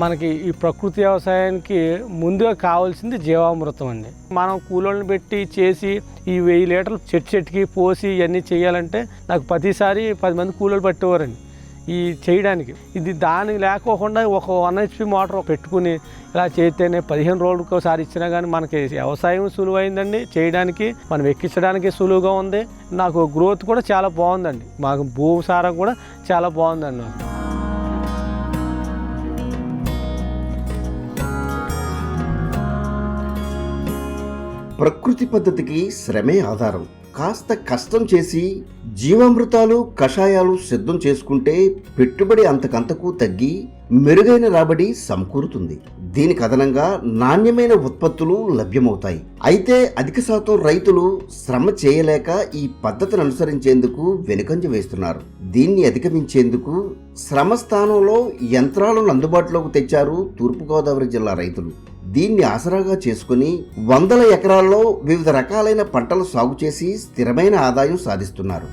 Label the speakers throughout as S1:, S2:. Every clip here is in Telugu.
S1: మనకి ఈ ప్రకృతి వ్యవసాయానికి ముందుగా కావాల్సింది జీవామృతం అండి. మనం కూలోళ్ళని పెట్టి చేసి ఈ వెయ్యి లీటర్లు చెట్టు చెట్టుకి పోసి ఇవన్నీ చేయాలంటే నాకు ప్రతిసారి పది మంది కూలోళ్ళు పట్టేవారండి ఈ చేయడానికి. ఇది దానికి లేకోకుండా ఒక వన్ హెచ్పి మోటార్ పెట్టుకుని ఇలా చేస్తేనే పదిహేను రోజులకి ఒకసారి ఇచ్చినా కానీ మనకి వ్యవసాయం సులువైందండి. చేయడానికి మనం ఎక్కించడానికి సులువుగా ఉంది. నాకు గ్రోత్ కూడా చాలా బాగుందండి. మాకు భూసారం కూడా చాలా బాగుందండి నాకు.
S2: ప్రకృతి పద్ధతికి శ్రమే ఆధారం. కాస్త కష్టం చేసి జీవామృతాలు కషాయాలు సిద్ధం చేసుకుంటే పెట్టుబడి అంతకంతకు తగ్గి మెరుగైన రాబడి సమకూరుతుంది. దీనికి అదనంగా నాణ్యమైన ఉత్పత్తులు లభ్యమవుతాయి. అయితే అధిక శాతం రైతులు శ్రమ చేయలేక ఈ పద్ధతిని అనుసరించేందుకు వెనుకంజ వేస్తున్నారు. దీన్ని అధిగమించేందుకు శ్రమ స్థానంలో యంత్రాలను అందుబాటులోకి తెచ్చారు తూర్పుగోదావరి జిల్లా రైతులు. దీన్ని ఆసరాగా చేసుకుని వందల ఎకరాల్లో వివిధ రకాలైన పంటలు సాగు చేసి స్థిరమైన ఆదాయం సాధిస్తున్నారు.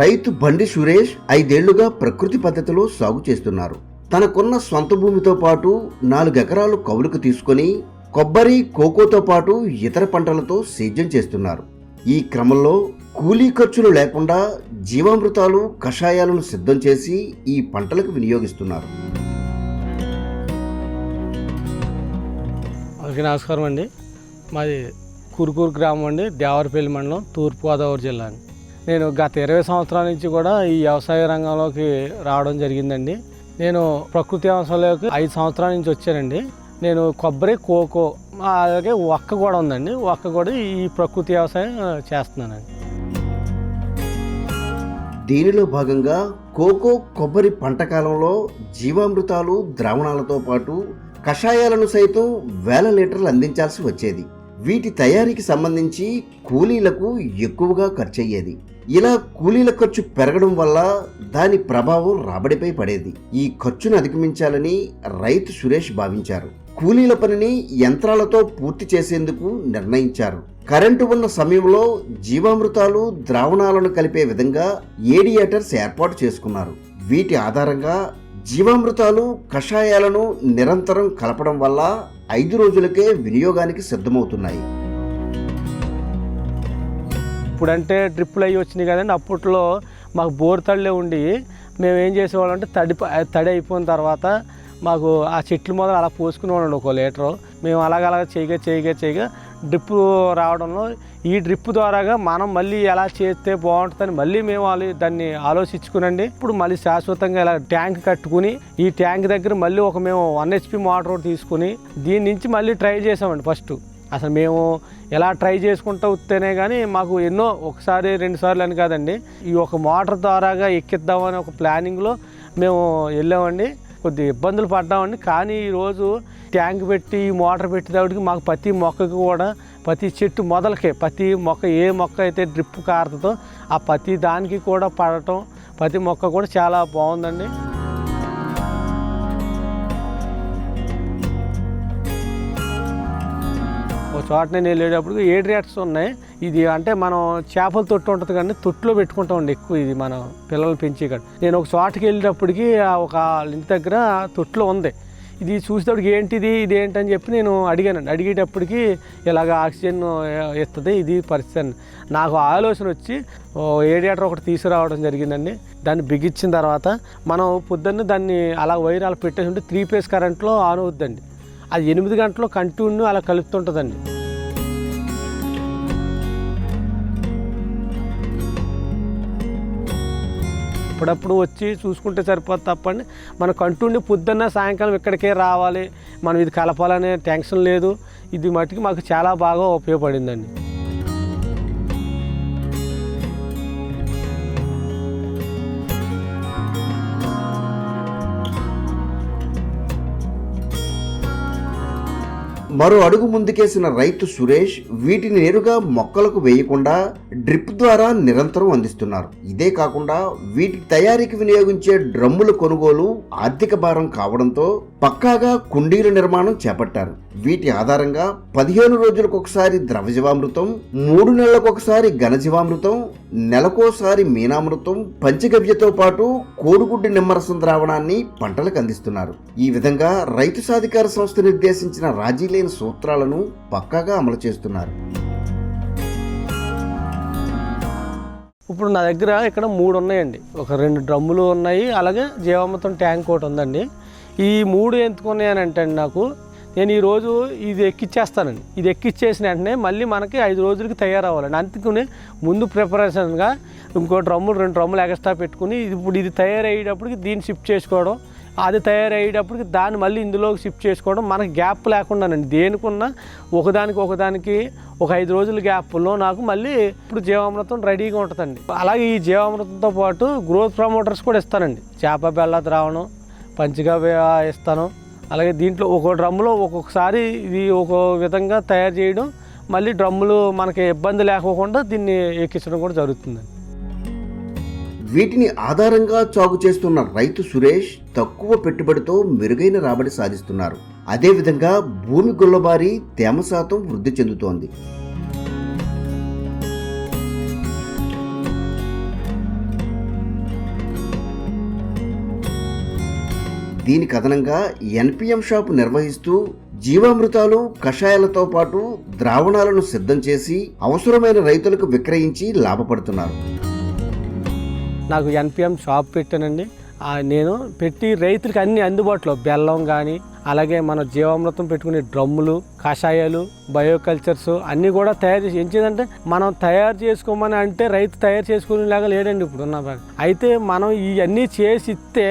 S2: రైతు బండి సురేష్ ఐదేళ్ళుగా ప్రకృతి పద్ధతిలో సాగు చేస్తున్నారు. తనకున్న సొంత భూమితో పాటు నాలుగు ఎకరాలు కౌలుకు తీసుకొని కొబ్బరి కోకోతో పాటు ఇతర పంటలతో సేద్యం చేస్తున్నారు. ఈ క్రమంలో కూలీ ఖర్చులు లేకుండా జీవామృతాలు కషాయాలను సిద్ధం చేసి ఈ పంటలకు వినియోగిస్తున్నారు.
S1: అందరికీ నమస్కారం అండి. మాది కురుకూరు గ్రామం అండి. దేవరపల్లి మండలం తూర్పుగోదావరి జిల్లా అండి. నేను గత ఇరవై సంవత్సరాల నుంచి కూడా ఈ వ్యవసాయ రంగంలోకి రావడం జరిగిందండి. నేను ప్రకృతి వ్యవసాయంలోకి ఐదు సంవత్సరాల నుంచి వచ్చానండి. నేను కొబ్బరి కోకో అలాగే ఒక్క కూడా ఉందండి. ఒక్క కూడా ఈ ప్రకృతి వ్యవసాయం చేస్తున్నానండి.
S2: దీనిలో భాగంగా కోకో కొబ్బరి పంట కాలంలో జీవామృతాలు ద్రావణాలతో పాటు కషాయాలను సైతం వేల లీటర్లు అందించాల్సి వచ్చేది. వీటి తయారీకి సంబంధించి కూలీలకు ఎక్కువగా ఖర్చయ్యేది. ఇలా కూలీల ఖర్చు పెరగడం వల్ల దాని ప్రభావం రాబడిపై పడేది. ఈ ఖర్చును అధిగమించాలని రైతు సురేష్ భావించారు. కూలీల పనిని యంత్రాలతో పూర్తి చేసేందుకు నిర్ణయించారు. కరెంటు ఉన్న సమయంలో జీవామృతాలు ద్రావణాలను కలిపే విధంగా ఏడియేటర్స్ ఏర్పాటు చేసుకున్నారు. వీటి ఆధారంగా జీవామృతాలు కషాయాలను నిరంతరం కలపడం వల్ల ఐదు రోజులకే వినియోగానికి సిద్ధమవుతున్నాయి.
S1: ఇప్పుడంటే డ్రిప్పులు అవి వచ్చినాయి కదండి అప్పట్లో మాకు బోర్ తడిలే ఉండి మేము ఏం చేసేవాళ్ళం అంటే తడి తడి అయిపోయిన తర్వాత మాకు ఆ చెట్లు మొదలు అలా పోసుకునేవాళ్ళండి ఒక లీటరు. మేము అలాగ చేయగా చేయగా చేయగా డ్రిప్ రావడంలో ఈ డ్రిప్ ద్వారాగా మనం మళ్ళీ ఎలా చేస్తే బాగుంటుందని మళ్ళీ మేము దాన్ని ఆలోచించుకునండి. ఇప్పుడు మళ్ళీ శాశ్వతంగా ఇలా ట్యాంక్ కట్టుకుని ఈ ట్యాంక్ దగ్గర మళ్ళీ ఒక మేము వన్ హెచ్పి మోటార్ ఒకటి తీసుకుని దీని నుంచి మళ్ళీ ట్రై చేసామండి ఫస్ట్. అసలు మేము ఎలా ట్రై చేసుకుంటూ వస్తేనే కానీ మాకు ఎన్నో ఒకసారి రెండు సార్లు అని కాదండి. ఈ ఒక మోటార్ ద్వారాగా ఎక్కిద్దామని ఒక ప్లానింగ్లో మేము వెళ్ళామండి. కొద్ది ఇబ్బందులు పడ్డామండి. కానీ ఈరోజు ట్యాంక్ పెట్టి ఈ మోటార్ పెట్టేటప్పటికి మాకు ప్రతి మొక్కకి కూడా ప్రతి చెట్టు మొదలకే ప్రతి మొక్క ఏ మొక్క అయితే డ్రిప్ కారుతుందో ఆ ప్రతి దానికి కూడా పడటం ప్రతి మొక్క కూడా చాలా బాగుందండి. ఒక చోట నేను వెళ్ళేటప్పుడు ఏడు రేట్స్ ఉన్నాయి? ఇది అంటే మనం చేపల తొట్టు ఉంటుంది కానీ తొట్టులో పెట్టుకుంటామండి ఎక్కువ ఇది మనం పిల్లలు పెంచి ఇక్కడ నేను ఒక చోటకి వెళ్ళేటప్పటికి ఒక ఇంటి దగ్గర తొట్టులో ఉంది. ఇది చూసేటప్పటికి ఏంటిది ఇది ఏంటని చెప్పి నేను అడిగానండి. అడిగేటప్పటికి ఇలాగ ఆక్సిజన్ ఇస్తుంది ఇది పరిస్థితి అని. నాకు ఆలోచన వచ్చి ఓ ఏడియేటర్ ఒకటి తీసుకురావడం జరిగిందండి. దాన్ని బిగించిన తర్వాత మనం పొద్దున్న దాన్ని అలా వైర్ అలా పెట్టేసి ఉంటే త్రీ ఫేస్ కరెంట్లో ఆన్ అవుద్దండి. అది ఎనిమిది గంటలు కంటిన్యూ అలా కలుపుతుంటుందండి. అప్పుడప్పుడు వచ్చి చూసుకుంటే సరిపోతుంది తప్పండి. మన కంటిన్యూ పొద్దున్న సాయంకాలం ఇక్కడికే రావాలి. మనం ఇది కలపాలనే టెన్షన్ లేదు. ఇది మట్టుకు మాకు చాలా బాగా ఉపయోగపడిందండి.
S2: మరో అడుగు ముందుకేసిన రైతు సురేష్ వీటిని నేరుగా మొక్కలకు వేయకుండా డ్రిప్ ద్వారా నిరంతరం అందిస్తున్నారు. ఇదే కాకుండా వీటి తయారీకి వినియోగించే డ్రమ్ముల కొనుగోలు ఆర్థిక భారం కావడంతో పక్కాగా కుండీల నిర్మాణం చేపట్టారు. వీటి ఆధారంగా పదిహేను రోజులకు ఒకసారి ద్రవజీవామృతం మూడు నెలలకు ఒకసారి ఘనజీవామృతం నెలకోసారి మీనామృతం పంచగవ్యతో పాటు కోడిగుడ్డు నిమ్మరసం ద్రావణాన్ని పంటలకు అందిస్తున్నారు. ఈ విధంగా రైతు సాధికార సంస్థ నిర్దేశించిన రాజీ లేని సూత్రాలను పక్కాగా అమలు చేస్తున్నారు.
S1: ఇప్పుడు నా దగ్గర ఇక్కడ మూడు ఉన్నాయండి ఒక రెండు డ్రమ్ములు ఉన్నాయి అలాగే జీవామృతం ట్యాంక్ ఒకటి ఉందండి. ఈ మూడు ఎందుకున్నాయనంటే నాకు నేను ఈరోజు ఇది ఎక్కిచ్చేస్తానండి. ఇది ఎక్కిచ్చేసిన వెంటనే మళ్ళీ మనకి ఐదు రోజులకి తయారవ్వాలండి. అందుకని ముందు ప్రిపరేషన్గా ఇంకో డ్రమ్ములు రెండు డ్రమ్ములు ఎక్స్ట్రా పెట్టుకుని ఇది ఇప్పుడు ఇది తయారయ్యేటప్పటికి దీన్ని షిఫ్ట్ చేసుకోవడం అది తయారయ్యేటప్పటికి దాన్ని మళ్ళీ ఇందులోకి షిఫ్ట్ చేసుకోవడం మనకి గ్యాప్ లేకుండానండి. దేనికున్నా ఒకదానికి ఒకదానికి ఒక ఐదు రోజుల గ్యాప్లో నాకు మళ్ళీ ఇప్పుడు జీవామృతం రెడీగా ఉంటుందండి. అలాగే ఈ జీవామృతంతో పాటు గ్రోత్ ప్రమోటర్స్ కూడా ఇస్తానండి. చేప బెల్ల ద్రావణం పంచిగా ఇస్తాను అలాగే దీంట్లో ఒక్కో డ్రమ్ములో ఒక్కొక్కసారి ఇది ఒక విధంగా తయారు చేయడం మళ్ళీ డ్రమ్ములు మనకి ఇబ్బంది లేకోకుండా దీన్ని ఎక్కించడం కూడా జరుగుతుంది
S2: వీటిని ఆధారంగా సాగు చేస్తున్న రైతు సురేష్ తక్కువ పెట్టుబడితో మెరుగైన రాబడి సాధిస్తున్నారు. అదేవిధంగా భూమి గుల్లబారి తేమ శాతం వృద్ధి చెందుతోంది. దీని కథనంగా ఎన్పిఎం షాపు నిర్వహిస్తూ జీవామృతాలు కషాయాలతో పాటు ద్రావణాలను సిద్ధం చేసి అవసరమైన రైతులకు విక్రయించి లాభపడుతున్నారు.
S1: నాకు ఎన్పిఎం షాప్ పెట్టానండి. నేను పెట్టి రైతులకు అన్ని అందుబాటులో బెల్లం కానీ అలాగే మన జీవామృతం పెట్టుకునే డ్రమ్ములు కషాయాలు బయోకల్చర్స్ అన్నీ కూడా తయారు చేసి ఏంటంటే మనం తయారు చేసుకోమని అంటే రైతు తయారు చేసుకునేలాగా లేడండి ఇప్పుడున్న అయితే మనం ఇవన్నీ చేసి ఇస్తే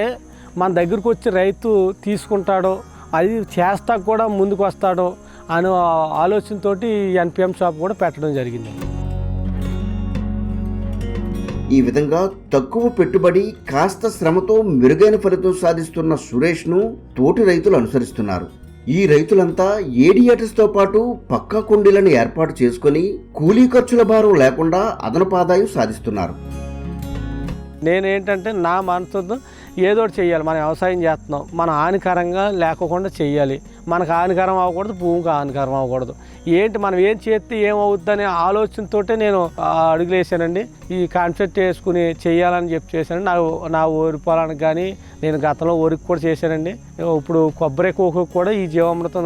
S1: మన దగ్గరకు వచ్చి రైతు తీసుకుంటాడో అది చేస్తా కూడా ముందుకు వస్తాడో అనే ఆలోచనతోటి ఎన్పిఎం షాప్ కూడా పెట్టడం జరిగింది.
S2: ఈ విధంగా తక్కువ పెట్టుబడి కాస్త శ్రమతో మెరుగైన ఫలితం సాధిస్తున్న సురేష్ను తోటి రైతులు అనుసరిస్తున్నారు. ఈ రైతులంతా ఏడియాటర్స్తో పాటు పక్కా కుండీలను ఏర్పాటు చేసుకొని కూలీ ఖర్చుల భారం లేకుండా అదనపు ఆదాయం సాధిస్తున్నారు.
S1: నేనేంటంటే నా మనసుతో ఏదో ఒకటి చేయాలి మనం వ్యవసాయం చేస్తున్నాం. మన హానికరంగా లేకోకుండా చేయాలి మనకు హానికరం అవ్వకూడదు భూమికి హానికరం అవ్వకూడదు. ఏంటి మనం ఏం చేస్తే ఏమవుద్ది అనే ఆలోచనతోటే నేను అడుగులేసానండి ఈ కాన్సెప్ట్ వేసుకుని చేయాలని చెప్పి చేశాను. నా నా ఓరి పొలానికి కానీ నేను గతంలో ఊరికి కూడా చేశానండి. ఇప్పుడు కొబ్బరి కోకు కూడా ఈ జీవామృతం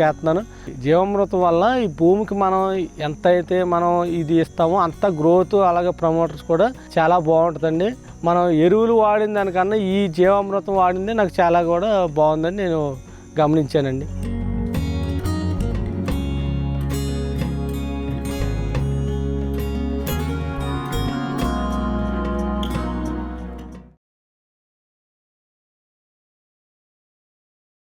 S1: చేస్తున్నాను. జీవామృతం వల్ల ఈ భూమికి మనం ఎంత అయితే మనం ఇది ఇస్తామో అంత గ్రోత్ అలాగే ప్రమోటర్స్ కూడా చాలా బాగుంటుందండి. మనం ఎరువులు వాడిన దానికన్నా ఈ జీవామృతం వాడిందే నాకు చాలా కూడా బాగుందని నేను గమనించానండి.